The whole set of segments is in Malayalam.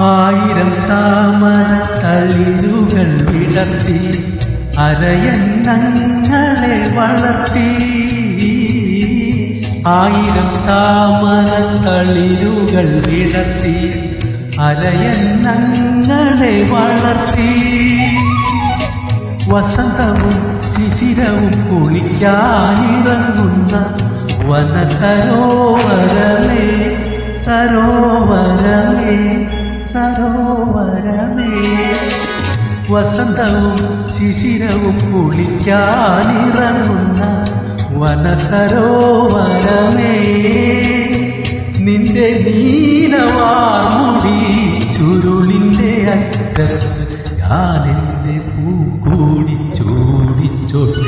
ആയിരം താമര തളിരുകൾ വിടർത്തി അരയന്നങ്ങളെ വളർത്തി. ആയിരം താമര തളിരുകൾ വിടർത്തി അരയന്നങ്ങളെ വളർത്തി. വസന്തവും ശിശിരവും കുളിക്കാനിറങ്ങുന്ന വനസരോവരമേ സരോവരമേ. സരോവരമേ. വസന്തവും ശിശിരവും കുളിക്കാനിറങ്ങുന്ന വനസരോവരമേ. നിന്റെ നീലവാർമുടി ചുരുളിന്റെ അറ്റത്ത് പൂ പൂക്കൂടി ചൂടിച്ചോട്ടെ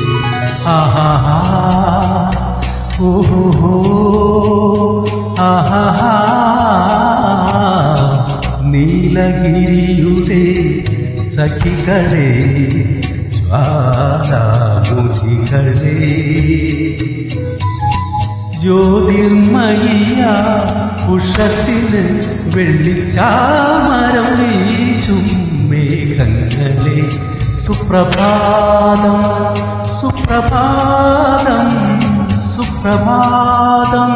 ആഹാ ഓഹോ നീലഗിരിയുടെ സഖികളെ ജ്വാലാമുഖികളെ. ജ്യോതിർമയ ഉഷത്തിന് വെള്ളിച്ചാമരം വീശും മേഘങ്ങളെ. സുപ്രഭാതം സുപ്രഭാതം സുപ്രഭാതം.